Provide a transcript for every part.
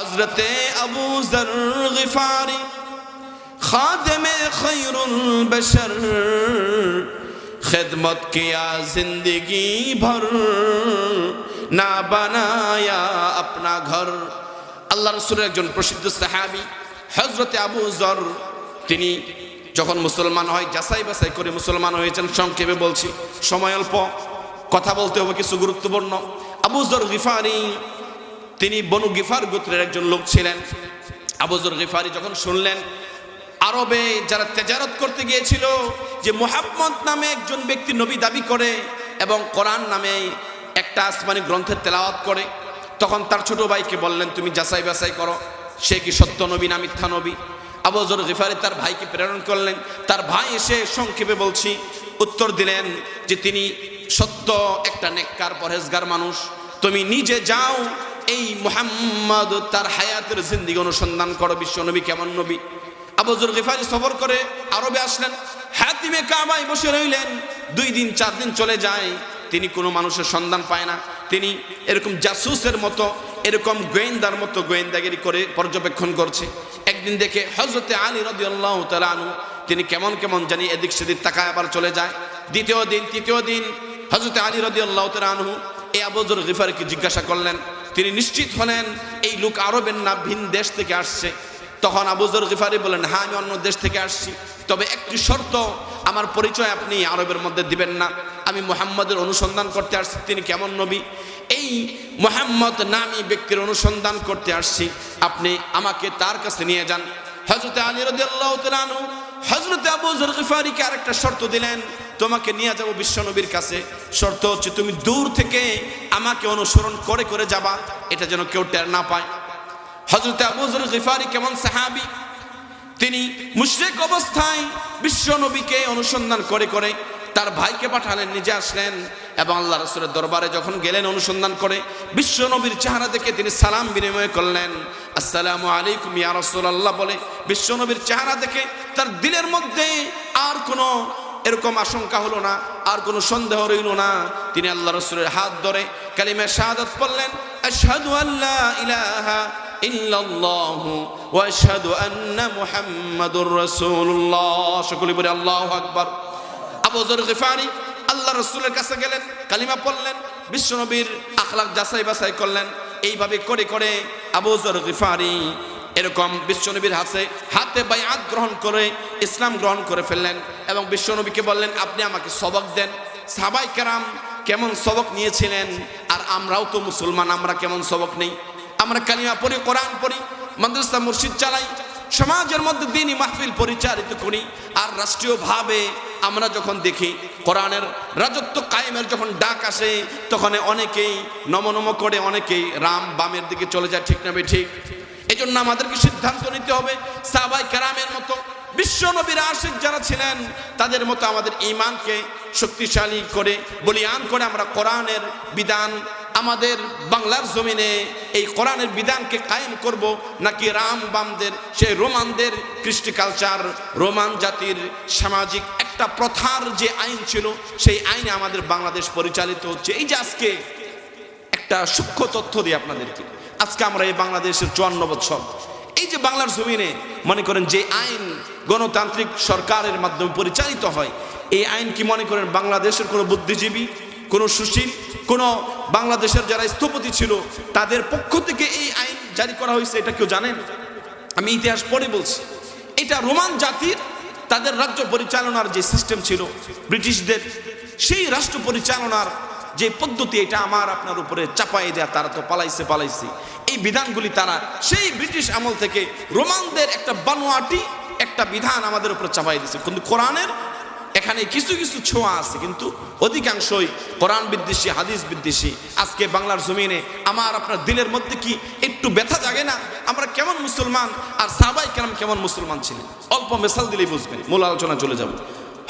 হজরতে আবু জর গিফারি খাদেমে খৈরুল বশর, খেদমত কিয়া জিন্দগি ভর, না বানায়া আপনা ঘর। আল্লাহ রসুলের একজন প্রসিদ্ধ সাহাবি হজরতে আবু জর তিনি যখন মুসলমান হয়, যাচাই বাছাই করে মুসলমান হয়েছেন, সংক্ষেপে বলছি, সময় অল্প, কথা বলতে হবে কিছু গুরুত্বপূর্ণ। আবু জর গিফারি তিনি বনু গিফার গোত্রের একজন লোক ছিলেন। আবুজর গিফারি যখন শুনলেন, আরবে যারা তেজারত করতে গিয়েছিল যে মোহাম্মদ নামে একজন ব্যক্তি নবী দাবি করে এবং কোরআন নামে একটা আসমানি গ্রন্থের তেলাওয়াত করে, তখন তার ছোট ভাইকে বললেন, তুমি যাচাই বাছাই করো, সে কি সত্য নবী না মিথ্যা নবী? আবুজর গিফারি তার ভাইকে প্রেরণ করলেন। তার ভাই এসে সংক্ষেপে বলছি, উত্তর দিলেন যে তিনি সত্য একটা নেককার পরহেজগার মানুষ। তুমি নিজে যাও এই মোহাম্মদ তার হায়াতের জিন্দিগি অনুসন্ধান করো বিশ্ব নবী কেমন নবী? আবুজুর গিফারি সফর করে আরবে আসলেন, হাতিমে কাবায় বসে রইলেন, দুই দিন, চার দিন চলে যায়, তিনি কোনো মানুষের সন্ধান পায় না। তিনি এরকম জাসুসের মতো, এরকম গোয়েন্দার মতো গোয়েন্দাগিরি করে পর্যবেক্ষণ করছে। একদিন দেখে হজরতে আলী রদি আল্লাহ তালু তিনি কেমন কেমন জানি এদিক সেদিক তাকায় আবার চলে যায়। দ্বিতীয় দিন, তৃতীয় দিন হজরতে আলী রদি আল্লাহ তালু এই আবুজুর গিফারকে জিজ্ঞাসা করলেন তিনি নিশ্চিত হলেন, এই লোক আরবের না ভিন দেশ থেকে আসছে। তখন আবুজর গিফারি বলেন হ্যাঁ আমি অন্য দেশ থেকে আসছি। তবে একটি শর্ত, আমার পরিচয় আপনি আরবের মধ্যে দিবেন না। আমি মোহাম্মদের অনুসন্ধান করতে আসছি, তিনি কেমন নবী? এই মোহাম্মদ নামী ব্যক্তির অনুসন্ধান করতে আসছি। আপনি আমাকে তার কাছে নিয়ে যান। হজরত আলী রদিয়াল্লাহ তালু হজরত আবুজর গিফারিকে আরেকটা শর্ত দিলেন, তোমাকে নিয়ে যাব বিশ্বনবীর কাছে। শর্ত হচ্ছে তুমি দূর থেকে আমাকে অনুসরণ করে করে যাবা। এটা যেন কেউ টের না পায়। হজরত আবুজর গিফারি কেমন সাহাবি? তিনি মুশরিক অবস্থায় বিশ্বনবীকে অনুসন্ধান করে করে তার ভাইকে পাঠালেন, নিজে আসলেন এবং আল্লাহ রসুলের দরবারে যখন গেলেন অনুসন্ধান করে বিশ্বনবীর চেহারা দেখে তিনি সালাম বিনিময় করলেন। আসসালামু আলাইকুম ইয়া রাসূলুল্লাহ বলে বিশ্বনবীর চেহারা দেখে তার দিলের মধ্যে আর কোনো এরকম আশঙ্কা হলো না, আর কোনো সন্দেহ রইল না। তিনি আল্লাহ রসুলের হাত ধরে কালিমা শাহাদাত পড়লেন ইলাহা আল্লাহু আকবার। আবু আল্লাহ রসুলের কাছে গেলেন, কালিমা পড়লেন, বিশ্বনবীর আখলাক যাচাই বাছাই করলেন। এইভাবে করে করে আবু যর গিফারি এরকম বিশ্বনবীর হাতে হাতে বায়াত গ্রহণ করে, ইসলাম গ্রহণ করে ফেললেন এবং বিশ্বনবীকে বললেন, আপনি আমাকে সবক দেন। সাবাই কেরাম কেমন সবক নিয়েছিলেন? আর আমরাও তো মুসলমান, আমরা কেমন সবক নেই? আমরা কালিমা পড়ি, কোরআন পড়ি, মাদ্রাসা, মসজিদ চালাই, সমাজের মধ্যে দিনই মাহফিল পরিচালিত করি। আর রাষ্ট্রীয়ভাবে আমরা যখন দেখি, কোরআনের রাজত্ব কায়েমের যখন ডাক আসে, তখন অনেকেই নমনম করে, অনেকেই রাম বামের দিকে চলে যায়, ঠিক না ঠিক? এই জন্য আমাদেরকে সিদ্ধান্ত নিতে হবে। সাবাই কারামের মতো বিশ্ব নবীর আশিক যারা ছিলেন, তাদের মতো আমাদের ইমানকে শক্তিশালী করে, বলিয়ান করে আমরা কোরআনের বিধান, আমাদের বাংলার জমিনে এই কোরআনের বিধানকে কায়েম করব, নাকি রাম বামদের, সেই রোমানদের কৃষ্টি কালচার, রোমান জাতির সামাজিক একটা প্রথার যে আইন ছিল, সেই আইনে আমাদের বাংলাদেশ পরিচালিত হচ্ছে। এই যে আজকে একটা সূক্ষ্ম তথ্য দিই আপনাদেরকে। আজকে আমরা এই বাংলাদেশের চুয়ান্ন বছর। এই যে বাংলার জমিনে মনে করেন যে আইন গণতান্ত্রিক সরকারের মাধ্যমে পরিচালিত হয়, এই আইন কি মনে করেন বাংলাদেশের কোনো বুদ্ধিজীবী, কোনো সুশীল, কোনো বাংলাদেশের যারা স্থপতি ছিল, তাদের পক্ষ থেকে এই আইন জারি করা হয়েছে এটা কেউ জানেন? আমি ইতিহাস পড়ে বলছি। এটা রোমান জাতির, তাদের রাজ্য পরিচালনার যে সিস্টেম ছিল, ব্রিটিশদের, সেই রাষ্ট্র পরিচালনার যে পদ্ধতি এটা আমার আপনার উপরে চাপাই দেয়া, তারা তো পালাইছে পালাইছে। এই বিধানগুলি তারা, সেই ব্রিটিশ আমল থেকে রোমানদের একটা বানোয়াটি, একটা বিধান আমাদের উপরে চাপাই দিছে কিন্তু কোরআনের এখানে কিছু কিছু ছোঁয়া আছে, কিন্তু অধিকাংশই কোরআন বিদ্বেষী, হাদিস বিদ্বেষী। আজকে বাংলার জমিনে আমার আপনার দিলের মধ্যে কি একটু ব্যথা জাগে না? আমরা কেমন মুসলমান আর সাবাই কেমন কেমন মুসলমান ছিলেন? অল্প মেসাল দিলেই বুঝবেন, মূল আলোচনা চলে যাব।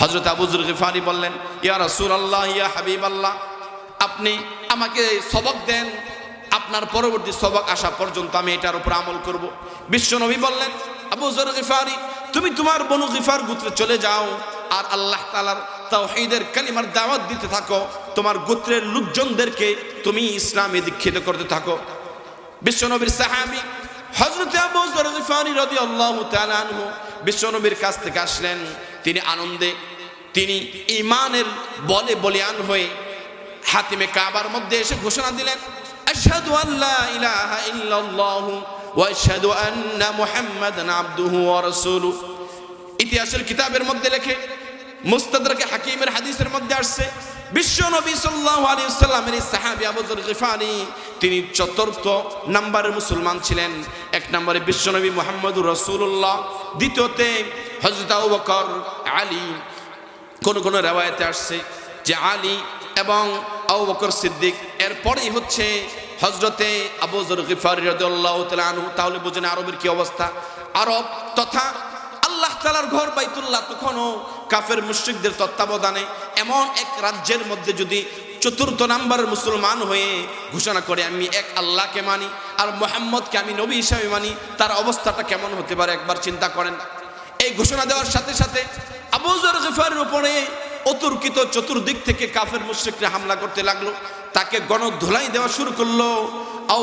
হজরত আবুজুর গিফারি বললেন, ইয়া রাসূল আল্লাহ ইয়া হাবিব আল্লাহ আপনি আমাকে সবক দেন, আপনার পরবর্তী সবক আসা পর্যন্ত আমি এটার উপর আমল করব। বিশ্বনবী বললেন, আবু জর গিফারি, তুমি তোমার বনু গিফার গোত্রে চলে যাও আর আল্লাহ তালার তাওহীদের কালিমার দাওয়াত দিতে থাকো। তোমার গোত্রের লোকজনদেরকে তুমি ইসলামে দীক্ষিত করতে থাকো। বিশ্বনবীর সাহাবি হজরত আবু যর গিফারি রাদিয়াল্লাহু তাআলা আনহু বিশ্বনবীর কাছ থেকে আসলেন। তিনি আনন্দে, তিনি ইমানের বলে বলিয়ান হয়ে হাতিমে কাবার মধ্যে এসে ঘোষণা দিলেন, আশহাদু আল্লা ইলাহা ইল্লাল্লাহ ওয়া আশহাদু আন্না মুহাম্মাদান ইতিহাসের কিতাবের মধ্যে লেখে, মুস্তাদরাকে হাকিমের হাদিসের মধ্যে আসছে, বিশ্ব নবী সাল্লাল্লাহু আলাইহি সাল্লামের সাহাবী আবু তিনি চতুর্থ নম্বরের মুসলমান ছিলেন। এক নম্বরে বিশ্বনবী মুহাম্মদুর রাসূলুল্লাহ, দ্বিতীয়তে হযরত আবু বকর আলী। কোন কোন রেওয়ায়তে আসছে যে আলী এবং আবু বকর সিদ্দিক, এরপরেই হচ্ছে হজরতে আবু যর গিফারি রাদিয়াল্লাহু তাআলা তাহলে বুঝেন আরবের কি অবস্থা? আরব তথা আল্লাহ তালার ঘর বাইতুল্লাহ তখনও কাফের মুশ্রিকদের তত্ত্বাবধানে। এমন এক রাজ্যের মধ্যে যদি চতুর্থ নাম্বার মুসলমান হয়ে ঘোষণা করে, আমি এক আল্লাহকে মানি আর মোহাম্মদকে আমি নবী হিসাবে মানি, তার অবস্থাটা কেমন হতে পারে একবার চিন্তা করেন। এই ঘোষণা দেওয়ার সাথে সাথে আবুজর গেফারের উপরে অতর্কিত চতুর্দিক থেকে কাফের মুশ্রিকরা হামলা করতে লাগল। তাকে গণধোলাই দেওয়া শুরু করল।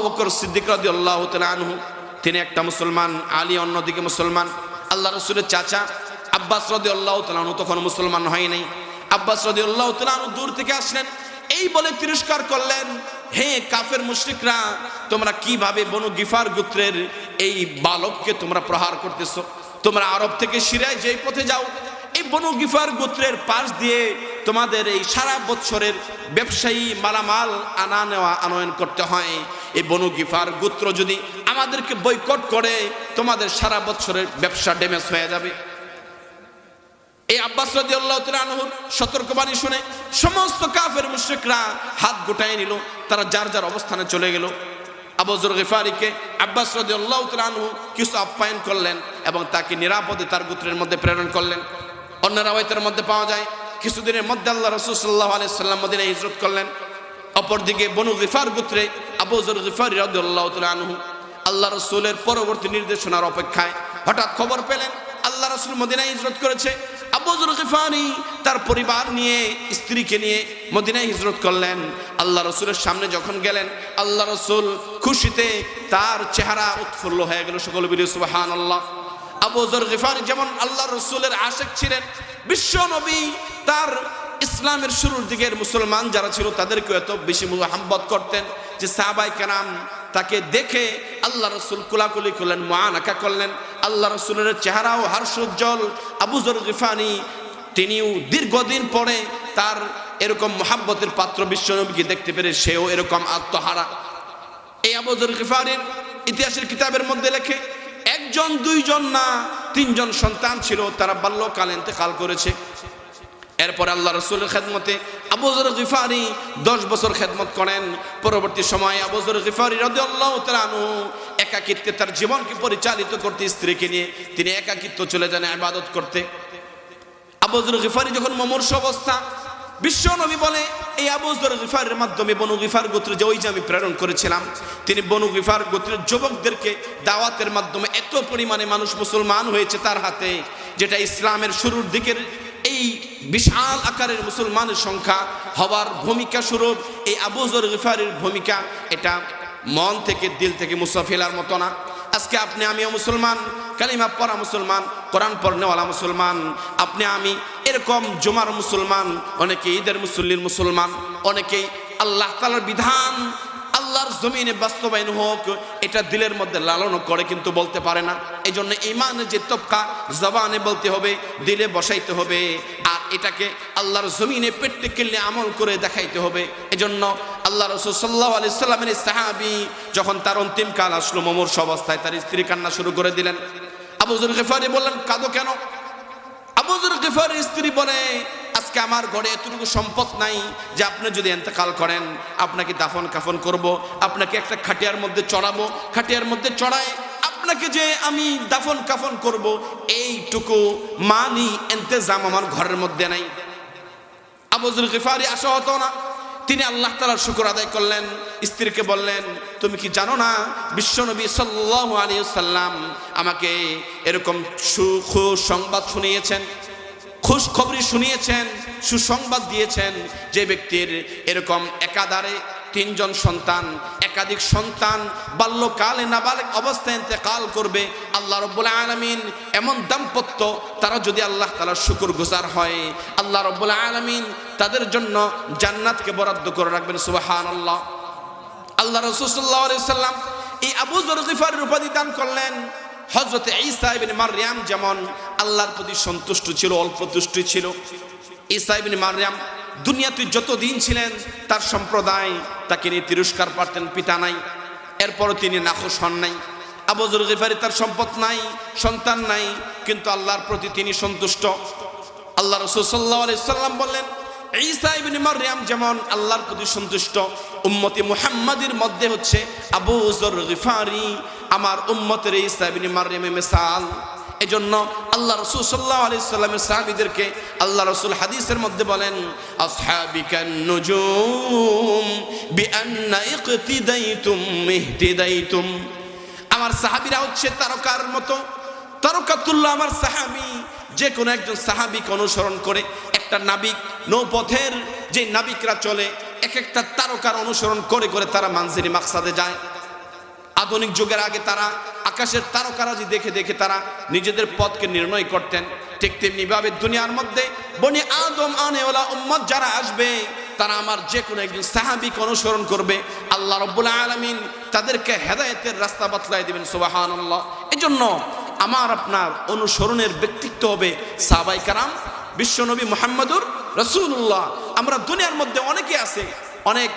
বকর সিদ্দিক তাআলা আনহু। তিনি একটা মুসলমান, আলী অন্যদিকে মুসলমান। আল্লাহ রসুলের চাচা আব্বাস রদি আল্লাহ তালু তখন মুসলমান হয় নাই। আব্বাস রদি আল্লাহ তালু দূর থেকে আসলেন। এই বলে তিরস্কার করলেন, হে কাফের মুশরিকরা, তোমরা কীভাবে বনু গিফার গোত্রের এই বালককে তোমরা প্রহার করতেছো? তোমরা আরব থেকে সিরায় যেই পথে যাও এই বনু গিফার গোত্রের পাশ দিয়ে তোমাদের এই সারা বৎসরের ব্যবসায়ী মালামাল আনা নেওয়া, আনয়ন করতে হয়। এই বনু গিফার গোত্র যদি আমাদেরকে বয়কট করে, তোমাদের সারা বছরের ব্যবসা ড্যামেজ হয়ে যাবে। এই আব্বাস রাজি আল্লাহ আনহুর সতর্কবাণী শুনে সমস্ত কাফের মুশ্রিকরা হাত গোটায় নিল, তারা যার যার অবস্থানে চলে গেল। আবজর গেফারিকে আব্বাস রাজি আল্লাহ আনহু কিছু আপ্যায়ন করলেন এবং তাকে নিরাপদে তার গোত্রের মধ্যে প্রেরণ করলেন। অন্য রাওয়ায়তের মধ্যে পাওয়া যায়। কিছুদিনের মধ্যে আল্লাহ রসুল সাল্লাহ আলি সাল্লাম মদিনে হিজরত করলেন। অপরদিকে বনু গিফার গোত্রে আবুজর গিফারি রাজি আল্লাহ আনহু আল্লাহ রসুলের পরবর্তী নির্দেশনার অপেক্ষায় হঠাৎ খবর পেলেন, আল্লাহ রসুল মদিনায় হিজরত করেছে। আবুজুল গিফানি তার পরিবার নিয়ে, স্ত্রীকে নিয়ে মদিনায় হিজরত করলেন। আল্লাহ রসুলের সামনে যখন গেলেন, আল্লাহ রসুল খুশিতে তার চেহারা উৎফুল্ল হয়ে গেল সকল বিলি সুবাহান আল্লাহ আবুজর গিফানি যেমন আল্লাহ রসুলের আশেক ছিলেন, বিশ্ব নবী তার ইসলামের শুরুর দিকের মুসলমান যারা ছিল তাদেরকে এত বেশি মোহাম্মত করতেন যে সাহাবাই কেরাম তাকে দেখে আল্লাহ রসুল কুলাকুলি করলেন মানাকা করলেন। আল্লাহ রসুলের চেহারাও হার্ষোজ্জ্বল আবুজর গিফানি তিনিও দীর্ঘদিন পরে তার এরকম মোহাব্বতের পাত্র বিশ্বনবীকে দেখতে পেরে সেও এরকম আত্মহারা। এই আবুজর গিফারির ইতিহাসের কিতাবের মধ্যে লেখে একজন, দুইজন না, তিনজন সন্তান ছিল, তারা বাল্যকাল ইন্তেকাল করেছে। এরপর আল্লাহ রসুলের খেদমতে আবুজর গিফারি দশ বছর খেদমত করেন। পরবর্তী সময়ে আবুজর গিফারি রদি আল্লাহ তালু একাকিত্বে তার জীবনকে পরিচালিত করতে, স্ত্রীকে নিয়ে তিনি একাকিত্ব চলে যান আবাদত করতে। আবুজর গিফারি যখন মমর্ষ অবস্থা, বিশ্ব নবী বলে এই আবুজর গিফারের মাধ্যমে বনু গিফার গোত্র যে ওই যে আমি প্রেরণ করেছিলাম, তিনি বনু গিফার গোত্রের যুবকদেরকে দাওয়াতের মাধ্যমে এত পরিমাণে মানুষ মুসলমান হয়েছে তার হাতে, যেটা ইসলামের শুরুর দিকের এই বিশাল আকারের মুসলমানের সংখ্যা হওয়ার ভূমিকা স্বরূপ। এই আবুজর গিফারের ভূমিকা এটা মন থেকে, দিল থেকে মুসাফিলার মতো না। আজকে আপনি, আমিও মুসলমান, কালিমা পড়া মুসলমান, কোরআন পড়নেওয়ালা মুসলমান, আপনি, আমি এরকম জুমার মুসলমান অনেকে ঈদের মুসল্লির মুসলমান, অনেকেই আল্লাহ তালার বিধান আল্লাহর জমিনে বাস্তবায়ন হোক, এটা দিলের মধ্যে লালন করে কিন্তু বলতে পারে না। এই জন্য ইমানের যে তপকা জবানে বলতে হবে, দিলে বসাইতে হবে। আর এটাকে আল্লাহর জমিনে পেটতে কিনলে আমল করে দেখাইতে হবে। এজন্য আল্লাহ রসুল সাল্লাহ আলি সাল্লামের সাহাবি যখন তার অন্তিম কাল আসলো মমর্ষ অবস্থায় তার স্ত্রী কান্না শুরু করে দিলেন। আবুজুল গেফারি বললেন, কাঁদো কেন? আবুজুল গেফারের স্ত্রী বলে আজকে আমার ঘরে এতটুকু সম্পদ নাই যে আপনি যদি এতেকাল করেন, আপনাকে দাফন কাফন করব, আপনাকে একটা খাটিয়ার মধ্যে চড়াবো, খাটিয়ার মধ্যে চড়ায় আপনাকে যে আমি দাফন কাফন করব, এইটুকু মানি এন্তেজাম আমার ঘরের মধ্যে নাই। আবুজুল গিফারি আসা হতো না। তিনি আল্লাহ তালার শুকর আদায় করলেন, স্ত্রীকে বললেন, তুমি কি জানো না, বিশ্বনবী সাল্লাহ আলী সাল্লাম আমাকে এরকম সুসংবাদ শুনিয়েছেন? খুশ খবরি শুনিয়েছেন, সুসংবাদ দিয়েছেন যে ব্যক্তির এরকম একাধারে তিনজন সন্তান, একাধিক সন্তান বাল্যকালে নাবালিক অবস্থায় ইন্তেকাল করবে, আল্লাহ রব্বুল আলমিন এমন দাম্পত্য তারা যদি আল্লাহ তালার শুকুর গুজার হয়, আল্লাহ রব্বুল আলমিন তাদের জন্য জান্নাতকে বরাদ্দ করে রাখবেন সুবাহান আল্লাহ আল্লাহ রসুল্লাহ সাল্লাম এই আবু জর গিফারের উপাধি দান করলেন। হজরতে ঈসা ইবিন মারিয়াম যেমন আল্লাহর প্রতি সন্তুষ্ট ছিল অল্প তুষ্টি ছিল। ঈসা ইবিন মারিয়াম দুনিয়াতে যত দিন ছিলেন, তার সম্প্রদায় তাকে নিয়ে তিরস্কার পারতেন, পিতা নাই। এরপরও তিনি নাখোশ হন নাই। আবুজুল গিফারি তার সম্পদ নাই, সন্তান নাই, কিন্তু আল্লাহর প্রতি তিনি সন্তুষ্ট। আল্লাহ রসুল সাল্লাহ বললেন ঈসা ইবনে মারইয়াম যেমন আল্লাহর প্রতি সন্তুষ্ট, উম্মতি মুহাম্মাদের মধ্যে হচ্ছে আবু জর গিফারি, আমার উম্মতের ঈসা ইবনে মারইয়ামের মিসাল। এজন্য আল্লাহ রসুল সাল্লাহ আলি সাল্লামের সাহাবিদেরকে আল্লাহ রসুল হাদিসের মধ্যে বলেন আসহাবিকান নুজুম বিআন্না ইকতিদাইতুম ইহতিদাইতুম আমার সাহাবীরা হচ্ছে তারকার মতো, তারকাতুল্লাহ আমার সাহাবী, যে কোনো একজন সাহাবিকে অনুসরণ করে একটা নাবিক নৌপথের যে নাবিকরা চলে এক একটা তারকার অনুসরণ করে করে তারা মানজিরি মাকসাদে যায়। আধুনিক যুগের আগে তারা আকাশের তারকারাজি দেখে দেখে তারা নিজেদের পথকে নির্ণয় করতেন। ঠিক তেমনি ভাবে দুনিয়ার মধ্যে বনি আদম আনেওয়ালা উম্মত যারা আসবে, তারা আমার যে কোনো একজন সাহাবিকে অনুসরণ করবে। আল্লাহ রব্বুল আলমিন তাদেরকে হেদায়েতের রাস্তা বাতলাই দেবেন সুবাহান আল্লাহ এই জন্য আমার আপনার অনুসরণের ব্যক্তিত্ব হবে সাহাবাই কারাম বিশ্বনবী মোহাম্মদুর রসুল্লাহ আমরা দুনিয়ার মধ্যে অনেকে আছে, অনেক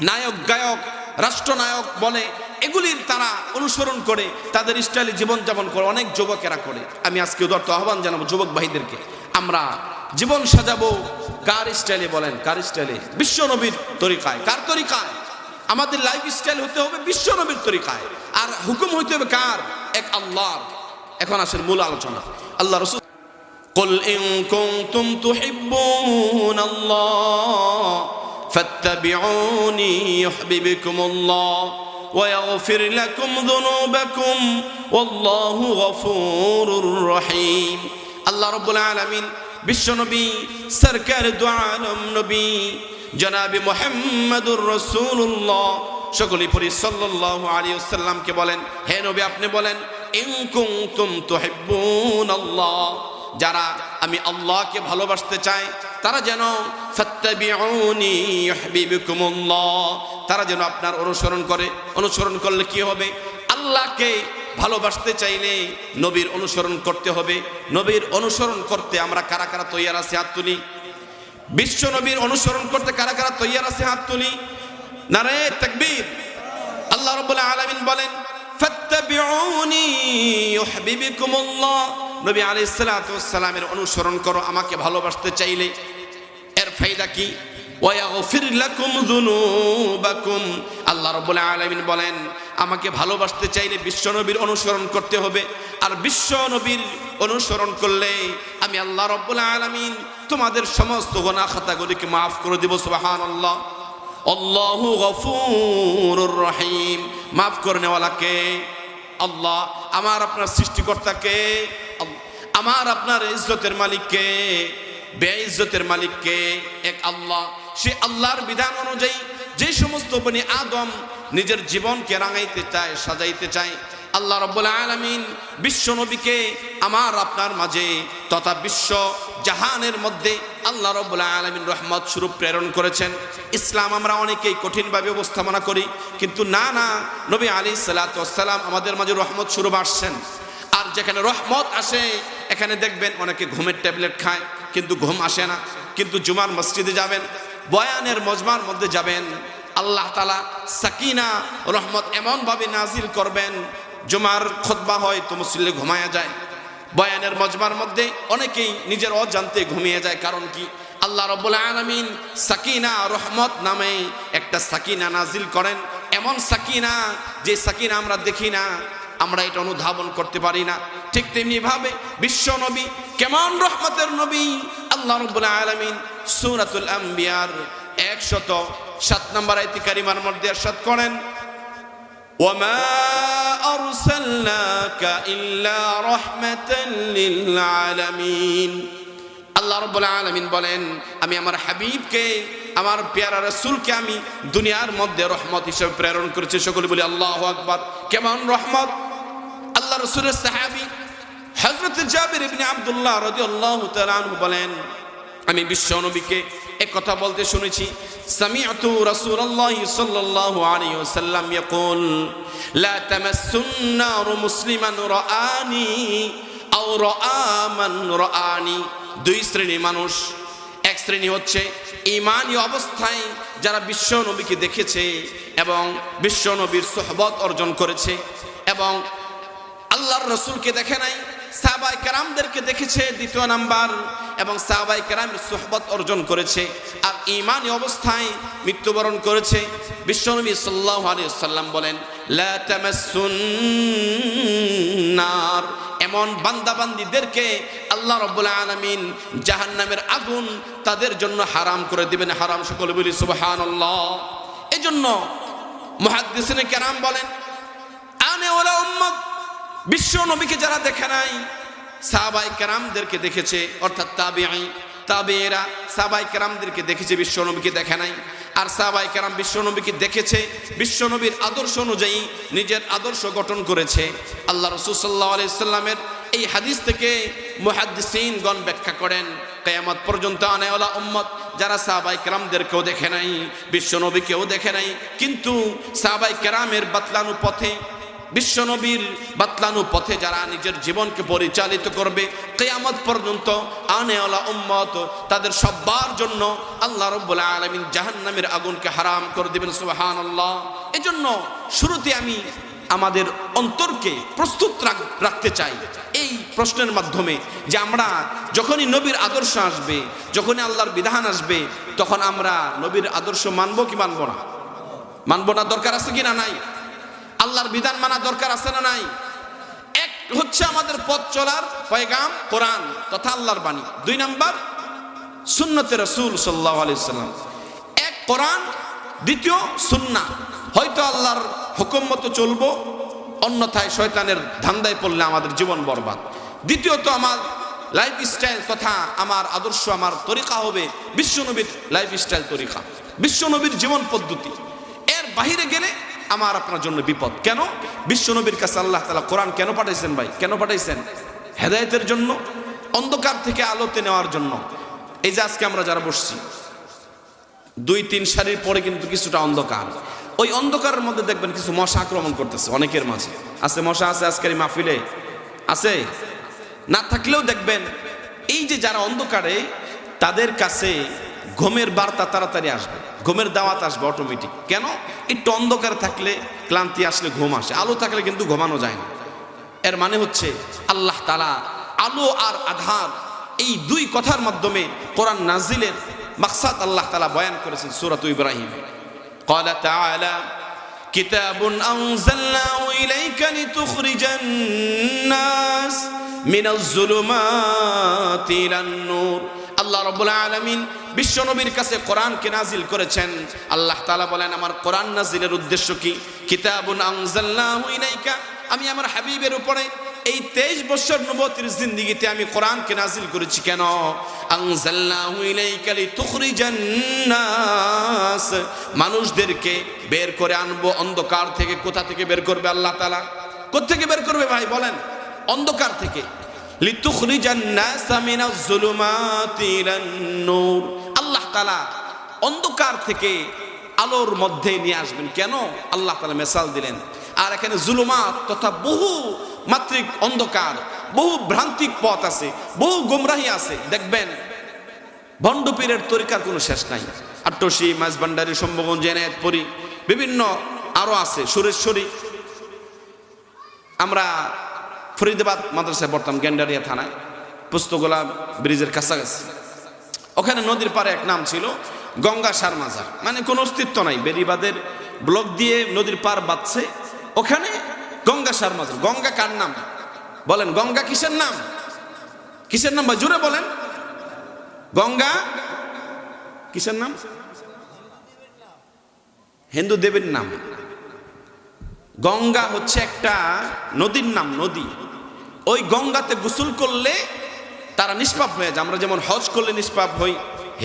নায়ক, গায়ক, রাষ্ট্রনায়ক বলে, এগুলির তারা অনুসরণ করে, তাদের স্টাইলে জীবনযাপন করে, অনেক যুবকেরা করে। আমি আজকে উদার্ত আহ্বান জানাব যুবক ভাইদেরকে। আমরা জীবন সাজাবো কার স্টাইলে বলেন, কার স্টাইলে? বিশ্বনবীর তরিকায়। কার তরিকায়? আমাদের লাইফ স্টাইল হতে হবে বিশ্বনবীর তরিকায়। আর হুকুম হইতে হবে কার? এক আল্লাহর। এখন আসেন মূল আলোচনা। আল্লাহ রসুল قل إن كنتم تحبون الله فاتبعوني يحببكم الله ويغفر لكم ذنوبكم والله غفور رحيم الله رب العالمين বিশ্বনবী সরকার দোয়ালম নবী জনাবি মোহাম্মদুর রসুল্লাহ সকলে পরি সাল্লাল্লাহু আলাইহি ওয়াসাল্লামকে বলেন হে নবী আপনি বলেন ইন কুনতুম তুহিব্বুন আল্লাহ যারা আমি আল্লাহকে ভালোবাসতে চাই, তারা যেন তারা যেন আপনার অনুসরণ করে। অনুসরণ করলে কি হবে? আল্লাহকে ভালোবাসতে চাইলে নবীর অনুসরণ করতে হবে। নবীর অনুসরণ করতে আমরা কারা কারা তৈয়ার আছে হাত তুলি। বিশ্ব নবীর অনুসরণ করতে কারা কারা তৈয়ার আছে হাত তুলি। নারে তাকবীর। আল্লাহ রাব্বুল আলামিন বলেন, ফাত্তাবিউনি ইউহিব্বুকুমুল্লাহ নবী আলাইহিস সালাতু ওয়াস সালামের অনুসরণ করো, আমাকে ভালোবাসতে চাইলে। এর ফায়দা কি? আল্লাহ রাব্বুল আলামিন বলেন, আমাকে ভালোবাসতে চাইলে বিশ্বনবীর অনুসরণ করতে হবে। আর বিশ্বনবীর অনুসরণ করলে আমি আল্লাহ রাব্বুল আলমিন তোমাদের সমস্ত গুনাহ খাতাগুলিকে maaf করে দেব, সুবহানাল্লাহ। আল্লাহু গফুরুর রহিম। মাফ করে নেওয়ালাকে আল্লাহ। আমার আপনার সৃষ্টিকর্তাকে আমার আপনার ইজ্জতের মালিককে বেইজ্জতের মালিককে, এক আল্লাহ। সে আল্লাহর বিধান অনুযায়ী যে সমস্ত বনি আদম নিজের জীবনকে রাঙাইতে চায়, সাজাইতে চায়, আল্লাহ রব্বুল আলামিন বিশ্ব নবীকে আমার আপনার মাঝে তথা বিশ্ব জাহানের মধ্যে আল্লাহ রব্বুল আলামিন রহমত স্বরূপ প্রেরণ করেছেন। ইসলাম আমরা অনেকেই কঠিনভাবে উপস্থাপনা করি, কিন্তু না না, নবী আলী সালাতাম আমাদের মাঝে রহমত স্বরূপ আসছেন। যেখানে রহমত আসে, এখানে দেখবেন অনেকে ঘুমের ট্যাবলেট খায়, কিন্তু ঘুম আসে না। কিন্তু জুমার মসজিদে যাবেন, বয়ানের মজমার মধ্যে যাবেন, আল্লাহ তালা সাকিনা, রহমত এমনভাবে নাজিল করবেন, জুমার খোদবা হয় তো মুসল্লি ঘুমায়া যায়। বয়ানের মজমার মধ্যে অনেকেই নিজের অজান্তে ঘুমিয়ে যায়, কারণ কি? আল্লাহ রব্বুল আলমিন সাকিনা, রহমত নামে একটা সাকিনা নাজিল করেন। এমন সাকিনা যে সাকিনা আমরা দেখি না আমরা এটা অনুধাবন করতে পারি না ঠিক তেমনি ভাবে বিশ্ব নবী কেমন রহমতের নবী আল্লাহ রব্বুল আলমিন সুরাতুল আম্বিয়ার একশত সাত নম্বর আয়তি কারিমার মধ্যে এরশাদ করেন وما أرسلناك إلا رحمة للعالمين আল্লাহ রব্বুল আলামিন বলেন আমি আমার হাবিবকে আমার পেয়ারা রসুলকে আমি দুনিয়ার মধ্যে রহমত হিসেবে প্রেরণ করেছি সকলে বলি আল্লাহ আকবার কেমন রহমত আল্লাহ রসুলের সাহাবি হজরত জাবির ইবনে আব্দুল্লাহ রাদিয়াল্লাহু তাআলা আনহু বলেন, আমি বিশ্ব নবীকে কথা বলতে শুনেছি, সামিআতু রাসূলুল্লাহ সাল্লাল্লাহু আলাইহি ওয়াসাল্লাম ইয়াকুল, লা তামাসসুন নার মুসলিমান রাআনি আও রাআ মান রাআনি। দুই শ্রেণির মানুষ, এক শ্রেণি হচ্ছে ইমানি অবস্থায় যারা বিশ্ব নবীকে দেখেছে এবং বিশ্ব নবীর সোহবত অর্জন করেছে এবং আল্লাহর রসুলকে দেখে নাই সাহাবাই কেরামদেরকে দেখেছে, দ্বিতীয় নাম্বার, এবং সাহাবাই কেরামের সোহবত অর্জন করেছে, আর ইমানি অবস্থায় মৃত্যুবরণ করেছে। বিশ্বনবী সাল্লাহ আলী সাল্লাম বলেন নার। এমন বান্দাবান্দিদেরকে আল্লাহ রব্বুল আলমিন জাহান্নামের আগুন তাদের জন্য হারাম করে দিবেন। হারাম সকলে বলি, সুবহানাল্লাহ। এজন্য মুহাদ্দিসিনে কেরাম বলেন, আনে ওলা উম্মত বিশ্ব নবীকে যারা দেখে নাই, সাহাবাই কেরামদেরকে দেখেছে, অর্থাৎ তাবে আই তাবিআই তাবেরা সাহাবাই কেরামদেরকে দেখেছে, বিশ্ব নবীকে দেখে নাই। আর সাহাবাই কেরাম বিশ্ব নবীকে দেখেছে, বিশ্ব নবীর আদর্শ অনুযায়ী নিজের আদর্শ গঠন করেছে। আল্লাহ রসুল সাল্লাহ আলাইসাল্লামের এই হাদিস থেকে মুহাদ্দিসিনগণ ব্যাখ্যা করেন, কেয়ামত পর্যন্ত আনেওয়ালা উম্মত যারা সাহাবাই কেরামদেরকেও দেখে নাই, বিশ্ব নবীকেও দেখে নাই, কিন্তু সাহাবাই কেরামের বাতলানু পথে বিশ্বনবীর বাতলানু পথে যারা নিজের জীবনকে পরিচালিত করবে, কেয়ামত পর্যন্ত আনেওয়ালা উম্মত, তাদের সব্বার জন্য আল্লাহ রব্বুল আলমিন জাহান্নামের আগুনকে হারাম করে দেবেন সুবাহান আল্লাহ এজন্য শুরুতে আমি আমাদের অন্তরকে প্রস্তুত রাখ- রাখতে চাই এই প্রশ্নের মাধ্যমে যে আমরা যখনই নবীর আদর্শ আসবে, যখনই আল্লাহর বিধান আসবে, তখন আমরা নবীর আদর্শ মানবো কি মানবো না? মানবো না দরকার আছে কি না নাই? আল্লাহর বিধান মানা দরকার আছে না নাই? এক হচ্ছে আমাদের পথ চলার পয়গাম, কোরআন তথা আল্লাহর বাণী। দুই নাম্বার, সুন্নতে রসুল সাল্লাহ আলাইসাল্লাম এক, কোরআন। দ্বিতীয় সুন্না হয়তো আল্লাহর হুকুম মতো চলবো, অন্যথায় শয়তানের ধান্দায় পড়লে আমাদের জীবন বরবাদ। দ্বিতীয়ত আমার লাইফ স্টাইল তথা আমার আদর্শ, আমার তরিকা হবে বিশ্বনবীর লাইফ স্টাইল তরিকা, বিশ্বনবীর জীবন পদ্ধতি। এর বাহিরে গেলে আমার আপনার জন্য বিপদ। কেন? বিশ্বনবীর কাছে আল্লাহ তালা কোরআন কেন পাঠাইছেন ভাই? কেন পাঠাইছেন? হেদায়েতের জন্য? অন্ধকার থেকে আলোতে নেওয়ার জন্য। এই যে আজকে আমরা যারা বসছি, দুই তিন সারির পরে কিন্তু কিছুটা অন্ধকার। ওই অন্ধকারের মধ্যে দেখবেন কিছু মশা আক্রমণ করতেছে অনেকের মাঝে। আছে মশা, আছে আজকের মাহফিলে? আছে? না থাকলেও দেখবেন, এই যে যারা অন্ধকারে, তাদের কাছে ঘুমের বার্তা তাড়াতাড়ি আসবে ঘুমের দাওয়াত আসবে অটোমেটিক কেন একটু অন্ধকার থাকলে ক্লান্তি আসলে ঘুম আসে আলো থাকলে কিন্তু ঘুমানো যায় না এর মানে হচ্ছে আল্লাহ তালা আলো আর আধার এই দুই কথার মাধ্যমে কোরআন নাজিলের মাকসাদ আল্লাহ তালা বয়ান করেছেন সুরাত ইব্রাহিম قال تعالى كتاب أنزلناه إليك لتخرج الناس من الظلمات إلى النور আল্লাহ রব্বুল আলমিন বিশ্বনবীর কাছে কোরআনকে নাজিল করেছেন। আল্লাহ তালা বলেন, আমার কোরআন নাজিলের উদ্দেশ্য কি? কিতাবুন আমি আমার হাবিবের উপরে এই তেইশ বছর নবতির জিন্দিগিতে আমি কোরআনকে নাজিল করেছি কেন? মানুষদেরকে বের করে আনব, অন্ধকার থেকে কোথা থেকে বের করবে আল্লাহ তাআলা? কোত্থেকে বের করবে ভাই, বলেন? অন্ধকার থেকে। আল্লাহ তাআলা অন্ধকার থেকে আলোর মধ্যে নিয়ে আসবেন। কেন? আল্লাহ তালা মেসাল দিলেন। আর এখানে জুলুমাত তথা বহু মাত্রিক অন্ধকার, বহু ভ্রান্তিক পথ আছে, বহু গুমরাহি আছে। দেখবেন ভণ্ডপীরের তরিকার কোনো শেষ নাই। আট্টসি মাঝবান্ডারি সম্ভবগঞ্জ এনায়তপুরি, বিভিন্ন আরও আছে, সুরেশ্বরী। আমরা ফরিদাবাদ মাদ্রাসায় পড়তাম, গেন্ডারিয়া থানায়। পুস্তকলা ব্রিজের কাছাকাছি। ওখানে নদীর পারে এক নাম ছিল গঙ্গা সার মাজার। মানে কোনো অস্তিত্ব নাই। বেরিবাদের ব্লক দিয়ে নদীর পার বাঁধছে। ওখানে গঙ্গা সার মাজার। গঙ্গা কার নাম? বলেন, গঙ্গা কিসের নাম? কিসের নাম ভাই? জুড়ে বলেন। গঙ্গা কিসের নাম? হিন্দু দেবের নাম। গঙ্গা হচ্ছে একটা নদীর নাম, নদী। ওই গঙ্গাতে গোসল করলে তারা নিষ্পাপ হয়ে যায়। আমরা যেমন হজ করলে নিষ্পাপ হই,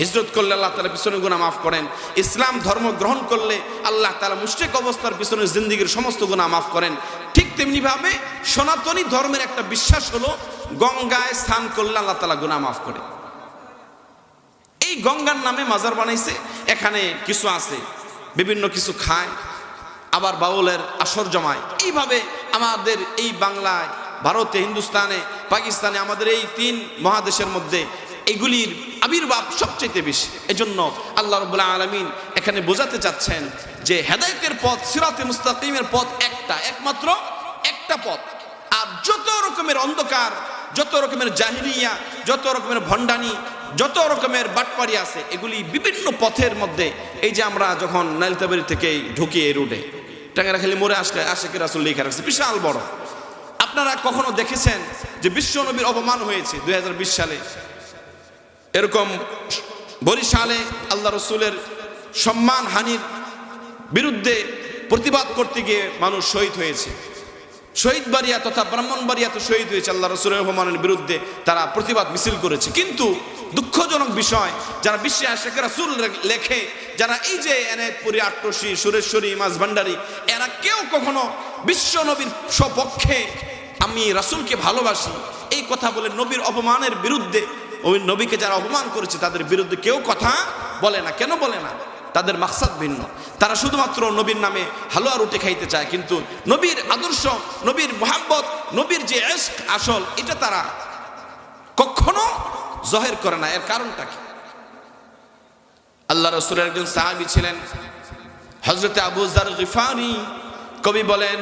হিজরত করলে আল্লাহ তালা পিছনে গুণা মাফ করেন, ইসলাম ধর্ম গ্রহণ করলে আল্লাহ তালা মুশরিক অবস্থার পিছনে জিন্দিগির সমস্ত গুণা মাফ করেন। ঠিক তেমনিভাবে সনাতনী ধর্মের একটা বিশ্বাস হলো, গঙ্গায় স্নান করলে আল্লাহ তালা গুণা মাফ করে। এই গঙ্গার নামে মাজার বানাইছে, এখানে কিছু আছে, বিভিন্ন কিছু খায়, আবার বাউলের আসর জমায়। এইভাবে আমাদের এই বাংলায় ভারতে, হিন্দুস্তানে, পাকিস্তানে আমাদের এই তিন মহাদেশের মধ্যে এগুলির আবির্ভাব সবচেয়ে বেশি। এজন্য আল্লাহ রবুল্লাহ আলমিন এখানে বোঝাতে চাচ্ছেন যে হেদায়তের পথ, সিরাতে মুস্তাকিমের পথ একটা, একমাত্র একটা পথ। আর যত রকমের অন্ধকার, যত রকমের জাহিরিয়া যত রকমের ভণ্ডানি যত রকমের বাটপাড়ি আছে, এগুলি বিভিন্ন পথের মধ্যে এই যে আমরা যখন নাইলতাবাড়ি থেকে ঢুকি এই রুটে টাঙ্গারা খালি মরে আসলে আশেকের আসল লেখা রাখছে, বিশাল বড়। আপনারা কখনো দেখেছেন যে বিশ্ব নবীর অপমান হয়েছে দুই হাজার বিশ সালে? এরকম বরিশালে আল্লাহ রসুলের সম্মান হানির বিরুদ্ধে প্রতিবাদ করতে গিয়ে মানুষ শহীদ হয়েছে। শহীদ বাড়িয়া তথা ব্রাহ্মণ ব্রাহ্মণবাড়িয়াতে শহীদ হয়েছে আল্লাহ রসুলের অপমানের বিরুদ্ধে তারা প্রতিবাদ মিছিল করেছে। কিন্তু দুঃখজনক বিষয়, যারা বিশ্বে আশেখ রাসুল লেখে, যারা এই যে এনায়তপুরি আট্টসী সুরেশ্বরী মাছ ভান্ডারী এরা কেউ কখনো বিশ্ব নবীর সপক্ষে আমি রাসুলকে ভালোবাসি। এই কথা বলে নবীর অপমানের বিরুদ্ধে, ওই নবীকে যারা অপমান করেছে, তাদের বিরুদ্ধে কেউ কথা বলে না। কেন বলে না? তাদের মাকসাদ ভিন্ন। তারা শুধুমাত্র নবীর নামে হালুয়া রুটি খাইতে চায়, কিন্তু নবীর আদর্শ, নবীর মোহাম্মত নবীর যে এস্ক আসল, এটা তারা কখনো জহের করে না। এর কারণটা কি? আল্লাহ রসুলের একজন সাহাবি ছিলেন হজরতে আবু জার গিফারি। কবি বলেন